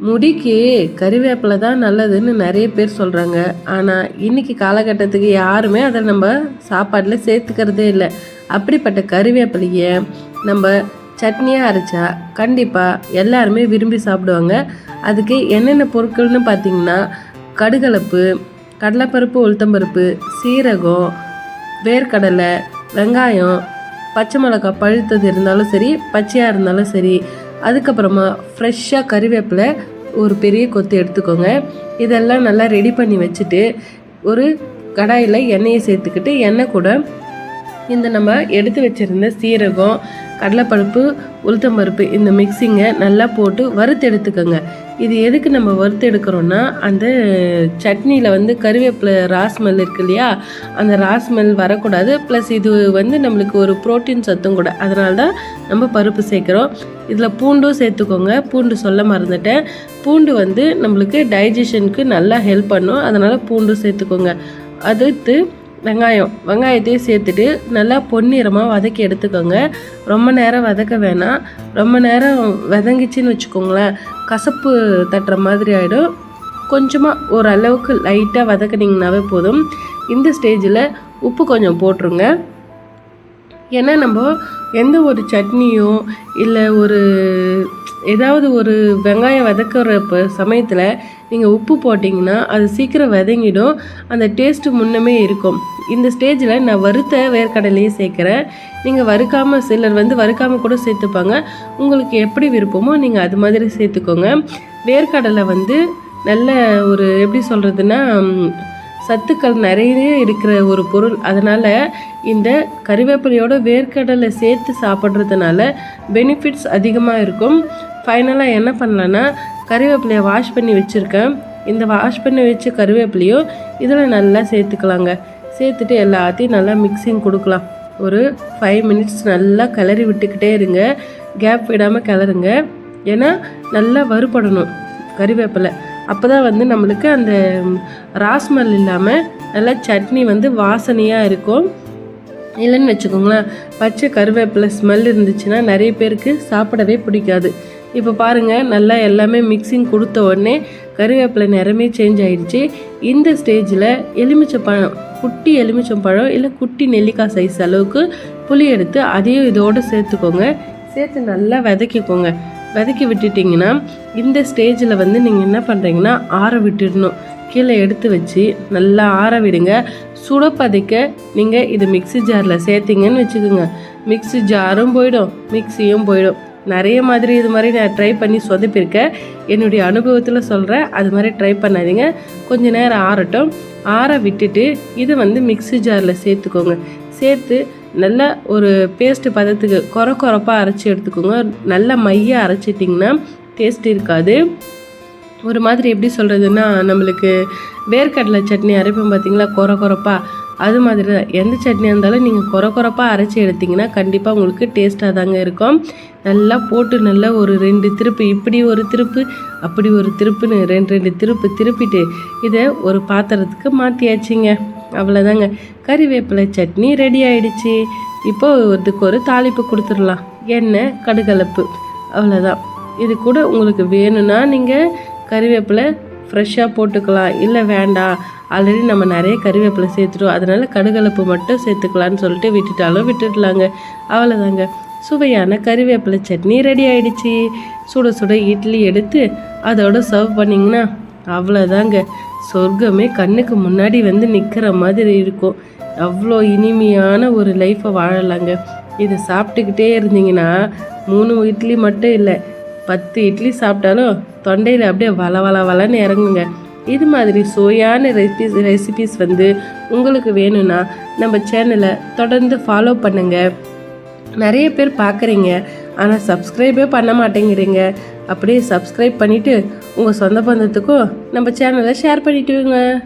முடிக்கு கறிவேப்பிலை தான் நல்லதுன்னு நிறைய பேர் சொல்கிறாங்க ஆனால் இன்னைக்கு காலகட்டத்துக்கு யாருமே அதை நம்ம சாப்பாட்டில் சேர்த்துக்கிறதே இல்லை. அப்படிப்பட்ட கறிவேப்பிலையை நம்ம சட்னியாக அரைச்சா கண்டிப்பாக எல்லாருமே விரும்பி சாப்பிடுவாங்க. அதுக்கு என்னென்ன பொருட்கள்னு பார்த்திங்கன்னா கடுகலப்பு கடலைப்பருப்பு உளுத்தம்பருப்பு சீரகம் வேர்க்கடலை வெங்காயம் பச்சை மிளகாய் பழுத்தது இருந்தாலும் சரி பச்சையாக இருந்தாலும் சரி அதுக்கப்புறமா ஃப்ரெஷ்ஷாக கறிவேப்பிலை ஒரு பெரிய கொத்து எடுத்துக்கோங்க. இதெல்லாம் நல்லா ரெடி பண்ணி வச்சுட்டு ஒரு கடாயில் எண்ணெயை சேர்த்துக்கிட்டு எண்ணெய் கூட இந்த நம்ம எடுத்து வச்சுருந்த சீரகம் கடலைப்பருப்பு உளுத்தம்பருப்பு இந்த மிக்சிங்கை நல்லா போட்டு வறுத்து எடுத்துக்கோங்க. இது எதுக்கு நம்ம வறுத்து எடுக்கிறோன்னா அந்த சட்னியில் வந்து கருவேப்பிலை ராஸ்மெல் இருக்கு இல்லையா? அந்த ராஸ்மெல் வரக்கூடாது. ப்ளஸ் இது வந்து நம்மளுக்கு ஒரு ப்ரோட்டீன் சத்தும் கூட. அதனால தான் நம்ம பருப்பு சேர்க்குறோம். இதில் பூண்டும் சேர்த்துக்கோங்க. பூண்டு சொல்ல மறந்துட்டேன். பூண்டு வந்து நம்மளுக்கு டைஜஷனுக்கு நல்லா ஹெல்ப் பண்ணும். அதனால் பூண்டும் சேர்த்துக்கோங்க. அடுத்து வெங்காயம் வெங்காயத்தையும் சேர்த்துட்டு நல்லா பொன்னிறமாக வதக்கி எடுத்துக்கோங்க. ரொம்ப நேரம் வதக்க வேணாம். ரொம்ப நேரம் வதங்கிச்சின்னு வச்சுக்கோங்களேன். கசப்பு தட்டுற மாதிரி ஆகிடும் கொஞ்சமாக ஓரளவுக்கு லைட்டாக வதக்குனிங்கனாவே போதும். இந்த ஸ்டேஜில் உப்பு கொஞ்சம் போட்டுருங்க. ஏன்னா நம்ம எந்த ஒரு சட்னியோ இல்லை ஒரு ஏதாவது ஒரு வெங்காயம் வதக்குற இப்போ சமயத்தில் நீங்கள் உப்பு போட்டிங்கன்னா அது சீக்கிரம் வதங்கிடும். அந்த டேஸ்ட்டு முன்னமே இருக்கும். இந்த ஸ்டேஜில் நான் வறுத்த வேர்க்கடலையே சேர்க்குறேன். நீங்கள் வறுக்காமல் சிலர் வந்து வறுக்காமல் கூட சேர்த்துப்பாங்க. உங்களுக்கு எப்படி விருப்பமோ நீங்கள் அது மாதிரி சேர்த்துக்கோங்க. வேர்க்கடலை வந்து நல்ல ஒரு எப்படி சொல்கிறதுன்னா சத்துக்கள் நிறைய இருக்கிற ஒரு பொருள். அதனால் இந்த கறிவேப்பிலையோட வேர்க்கடலை சேர்த்து சாப்பிட்றதுனால பெனிஃபிட்ஸ் அதிகமாக இருக்கும். ஃபைனலாக என்ன பண்ணலான்னா கறிவேப்பிலையை வாஷ் பண்ணி வச்சுருக்கேன். இந்த வாஷ் பண்ணி வச்ச கறிவேப்பிலையும் இதில் நல்லா சேர்த்துக்கலாங்க. சேர்த்துட்டு எல்லாத்தையும் நல்லா மிக்சிங் கொடுக்கலாம். ஒரு ஃபைவ் மினிட்ஸ் நல்லா கிளறி விட்டுக்கிட்டே இருங்க. கேப் விடாமல் கிளறுங்க. ஏன்னா நல்லா வறுபடணும் கறிவேப்பிலை. அப்போ தான் வந்து நம்மளுக்கு அந்த ராஸ்மல் இல்லாமல் நல்லா சட்னி வந்து வாசனையாக இருக்கும். இல்லைன்னு வச்சுக்கோங்களேன் பச்சை கருவேப்பிலை ஸ்மெல் இருந்துச்சுன்னா நிறைய பேருக்கு சாப்பிடவே பிடிக்காது. இப்போ பாருங்கள் நல்லா எல்லாமே மிக்சிங் கொடுத்த உடனே கருவேப்பிலை நிறமே சேஞ்ச் ஆகிடுச்சி இந்த ஸ்டேஜில் எலுமிச்சப்பழம் குட்டி எலுமிச்சம்பழம் இல்லை குட்டி நெல்லிக்காய் சைஸ் அளவுக்கு புளி எடுத்து அதையும் இதோடு சேர்த்துக்கோங்க. சேர்த்து நல்லா வதக்கிக்கோங்க. வதக்கி விட்டுட்டிங்கன்னா இந்த ஸ்டேஜில் வந்து நீங்கள் என்ன பண்ணுறீங்கன்னா ஆற விட்டுடணும். கீழே எடுத்து வச்சு நல்லா ஆற விடுங்க. சுடப்பதைக்க நீங்கள் இது மிக்சி ஜாரில் சேர்த்திங்கன்னு வச்சுக்கோங்க. மிக்சி ஜாரும் போயிடும். மிக்சியும் போயிடும். நிறைய மாதிரி இது மாதிரி நான் ட்ரை பண்ணி சொதப்பிருக்கேன் என்னுடைய அனுபவத்தில் சொல்கிறேன் அது மாதிரி ட்ரை பண்ணாதீங்க. கொஞ்சம் நேரம் ஆறட்டும். ஆற விட்டுட்டு இது வந்து மிக்சி ஜாரில் சேர்த்துக்கோங்க. சேர்த்து நல்ல ஒரு பேஸ்ட் பதத்துக்கு குறை குறைப்பாக அரைச்சி எடுத்துக்கோங்க. நல்லா மையாக அரைச்சிட்டிங்கன்னா டேஸ்ட் இருக்காது. ஒரு மாதிரி எப்படி சொல்கிறதுன்னா நம்மளுக்கு வேர்க்கடலை சட்னி அரைப்போம் பார்த்தீங்களா குறை குறைப்பா அது மாதிரி தான். எந்த சட்னியாக இருந்தாலும் நீங்கள் குறை குறைப்பாக அரைச்சி எடுத்திங்கன்னா கண்டிப்பாக உங்களுக்கு டேஸ்ட்டாக தாங்க இருக்கும். நல்லா போட்டு நல்லா ஒரு ரெண்டு திருப்பு இப்படி ஒரு திருப்பு அப்படி ஒரு திருப்புன்னு ரெண்டு ரெண்டு திருப்பு திருப்பிட்டு இதை ஒரு பாத்திரத்துக்கு மாற்றியாச்சுங்க அவ்வளோதாங்க கறிவேப்பிலை சட்னி ரெடி ஆயிடுச்சு. இப்போ இதுக்கு ஒரு தாளிப்பு கொடுத்துடலாம். எண்ணெய் கடுகலப்பு. அவ்வளோதான் இது கூட உங்களுக்கு வேணும்னா நீங்கள் கறிவேப்பிலை ஃப்ரெஷ்ஷாக போட்டுக்கலாம். இல்லை வேண்டாம். ஆல்ரெடி நம்ம நிறைய கறிவேப்பிலை சேர்த்துட்டோம். அதனால் கடுகலப்பு மட்டும் சேர்த்துக்கலான்னு சொல்லிட்டு விட்டுட்டாலும் விட்டுடலாங்க. அவ்வளோதாங்க சுவையான கறிவேப்பிலை சட்னி ரெடி ஆயிடுச்சு. சுட சுட இட்லி எடுத்து அதோட சர்வ் பண்ணிங்கன்னா அவ்வளோதாங்க சொர்க்கமே கண்ணுக்கு முன்னாடி வந்து நிற்கிற மாதிரி இருக்கும். அவ்வளோ இனிமையான ஒரு லைஃப்பை வாழலாங்க. இதை சாப்பிட்டுக்கிட்டே இருந்தீங்கன்னா மூணு இட்லி மட்டும் இல்லை பத்து இட்லி சாப்பிட்டாலும் தொண்டையில் அப்படியே வள வள வளன்னு இறங்குங்க. இது மாதிரி சுவையான ரெசிபிஸ் ரெசிபிஸ் வந்து உங்களுக்கு வேணும்னா நம்ம சேனலை தொடர்ந்து ஃபாலோ பண்ணுங்கள் நிறைய பேர் பார்க்குறீங்க. ஆனால் சப்ஸ்கிரைபே பண்ண மாட்டேங்கிறீங்க. அப்படியே சப்ஸ்கிரைப் பண்ணிவிட்டு உங்கள் சொந்த பந்தத்துக்கும் நம்ம சேனலை ஷேர் பண்ணிவிட்டுங்க